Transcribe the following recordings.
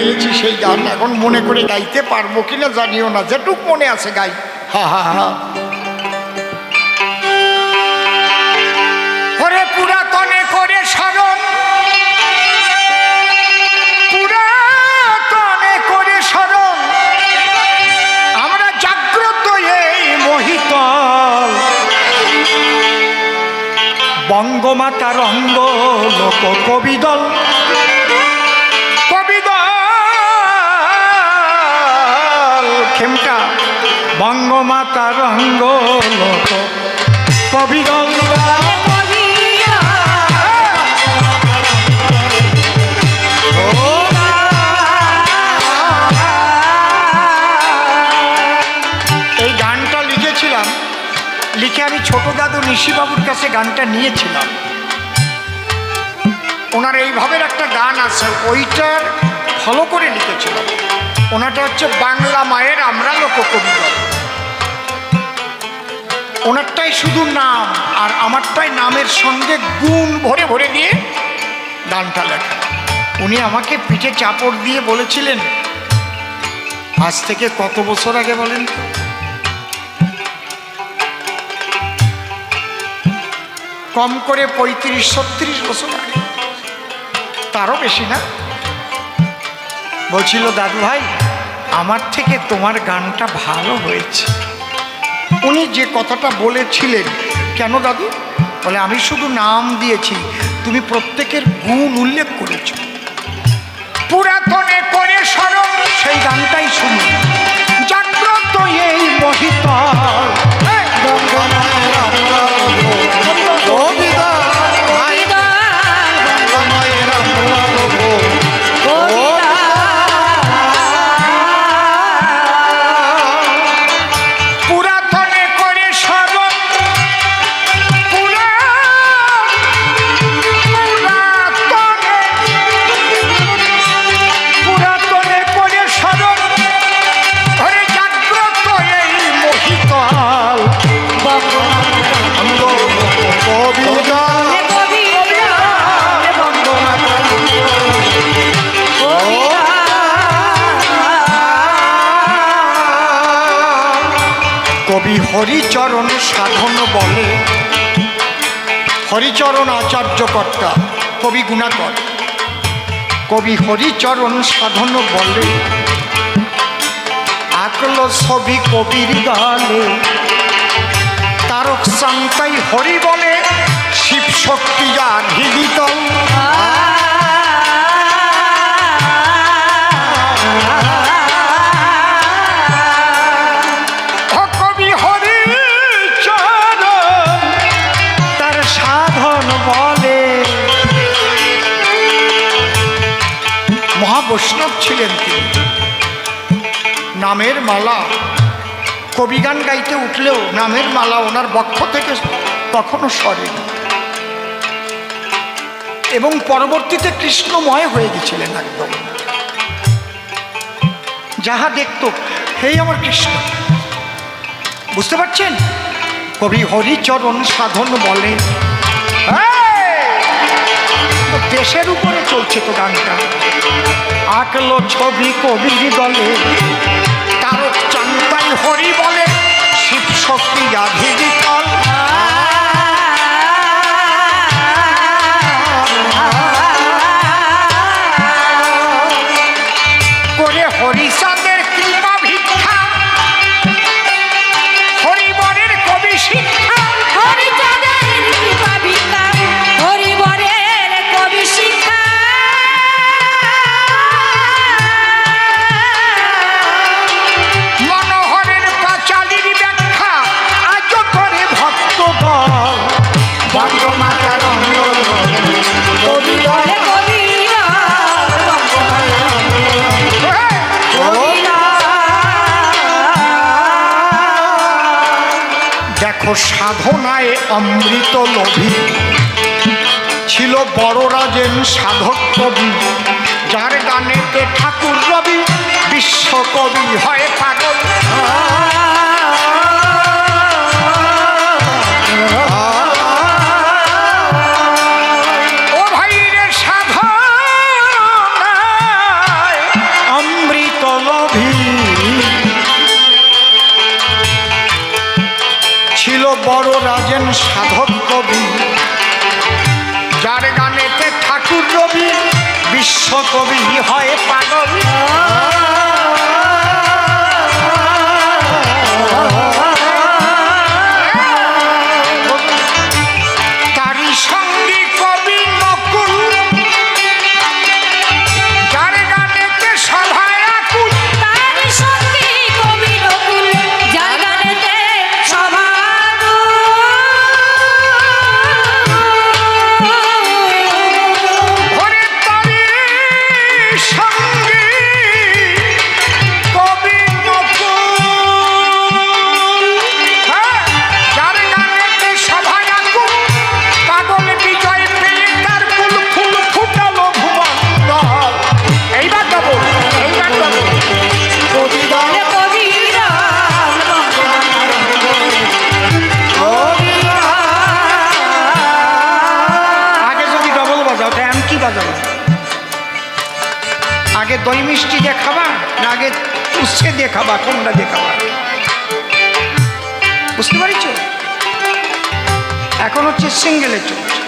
নিয়েছি সেই গান এখন মনে করে গাইতে পারব কিনা জানিও না। যেটুক মনে আছে গাই। হা হা হা। পুরাতনে করে স্মরণ। পুরাতনে করে স্মরণ। আমরা জাগ্রত এই মোহিত বঙ্গমাতার অঙ্গ লোক কবিদল। কবিদল খেমটা বঙ্গমাতার অঙ্গ লোক কবিদল এই গানটা লিখেছিলাম, লিখে আমি ছোট দাদু নিশিবাবুর কাছে গানটা নিয়েছিলাম। ওনার এইভাবের একটা গান আছে, ওইটার ওনাটা হচ্ছে বাংলা মায়ের আমরা লোককবি। ওনারটাই শুধু নাম আর আমারটাই নামের সঙ্গে গুণ ভরে ভরে দিয়ে গানটা লেখা উনি আমাকে পিঠে চাপড় দিয়ে বলেছিলেন, আজ থেকে কত বছর আগে বলেন কম করে পঁয়ত্রিশ, ছত্রিশ বছর আগে। তারও বেশি না। বলছিল, দাদু ভাই, আমার থেকে তোমার গানটা ভালো হয়েছে। উনি যে কথাটা বলেছিলেন, কেন দাদু? বলে, আমি শুধু নাম দিয়েছি। তুমি প্রত্যেকের গুণ উল্লেখ করেছ। হরিচরণ সাধন বলে। হরিচরণ আচার্য কর্তা কবি গুণাকর। কবি হরিচরণ সাধন বলে। আকল ছবি কবির গালে তারক সান্তাই হরি বলে, শিব শক্তি আধিদিত কবি মহাবৈষ্ণব ছিলেন তিনি। নামের মালা, কবিগান গাইতে উঠলেও নামের মালা ওনার বক্ষ থেকে কখনো সরে এবং পরবর্তীতে কৃষ্ণময় হয়ে গেছিলেন একদম। যাহা দেখত, হেই আমার কৃষ্ণ। বুঝতে পারছেন? কবি হরিচরণ সাধন বলে তো দেশের উপরে চলছে তো গানটা। আঁকলো ছবি কবির দলে তারক চান্তাই হরি বলে, শিব শক্তি আধিবিকল সাধনায় অমৃত লোভী। ছিল বড় রাজেন সাধক কবি, যার গানেতে ঠাকুর রবি, বিশ্বকবি হয় পাগল। বড় রাজেন সাধক কবি। যার গানেতে ঠাকুর রবি বিশ্বকবি হয় পাগল। দই মিষ্টি দিয়ে খাবা, না আগে উচ্ছে দিয়ে খাবা কোনটা দিয়ে খাবা। বুঝতে পারছ? এখন হচ্ছে সিঙ্গেলে চলছে।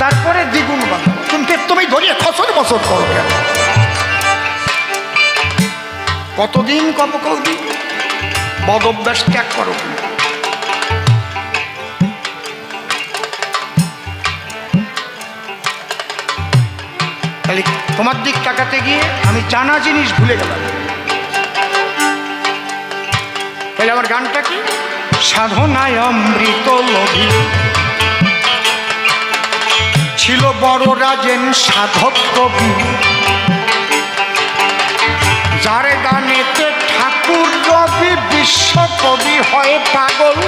তারপরে দ্বিগুণ বাজাবো কিন্তু তুমি ধরিয়ে খসর বসর করো কেন? কতদিন কব কৌদি বদ অভ্যাস ত্যাগ করো। তাহলে তোমার দিক তাকাতে গিয়ে আমি জানা জিনিস ভুলে গেলাম। তাহলে আমার গানটা কি? সাধনায় অমৃত লোভী। ছিল বড় রাজেন সাধক কবি। যার গানেতে ঠাকুর রবি বিশ্বকবি হয় পাগল।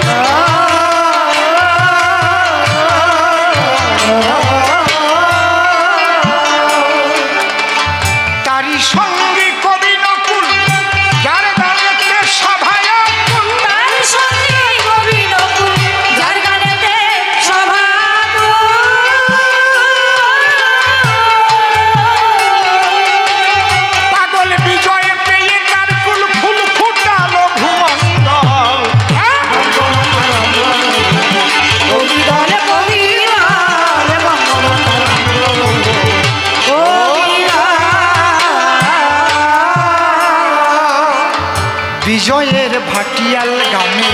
বিজয়ের ভাটিয়াল গানে।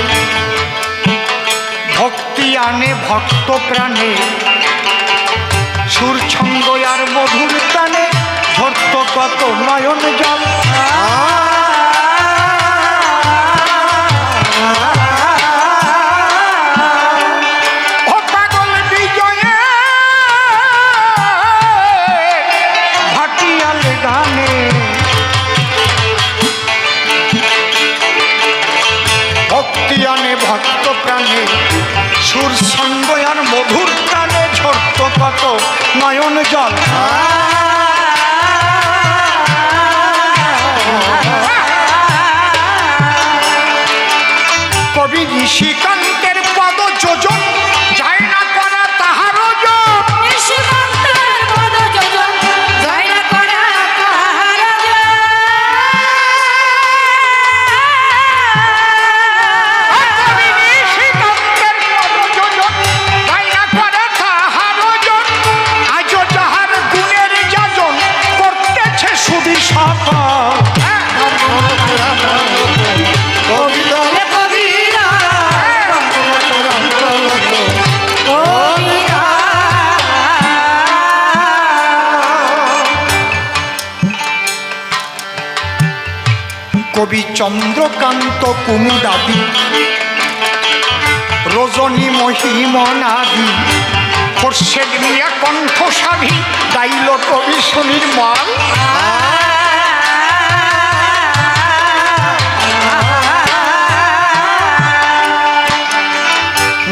ভক্তি আনে ভক্ত প্রাণে। সুরছঙ্গ আর মধুর টানে ঝরত কত নয়ন জল ভক্তি আনে ভক্ত প্রাণে। সুর আর মধুর প্রাণে ছোট্ট কত নয়ন জল। কবি ঋষিকান্তের চন্দ্রকান্ত কুমুদাদি রজনী মহিমনাদি খোরশেদ মিয়া কণ্ঠসাধী গাইল কবি সুনির্মল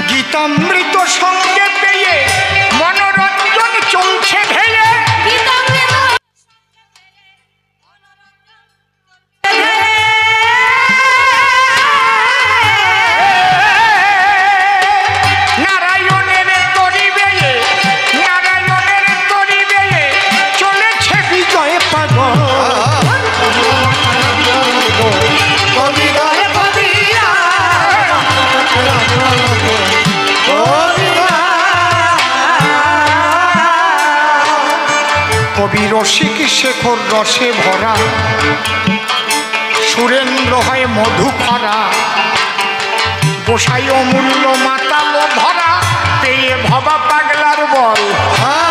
গীতামৃত সঙ্গে কবি রসিক শেখর রসে ভরা। সুরেন্দ্র হয় মধু ভরা গোসাই অমূল্য মাতাল ভরা। পেয়ে ভবা পাগলার বল। হ্যাঁ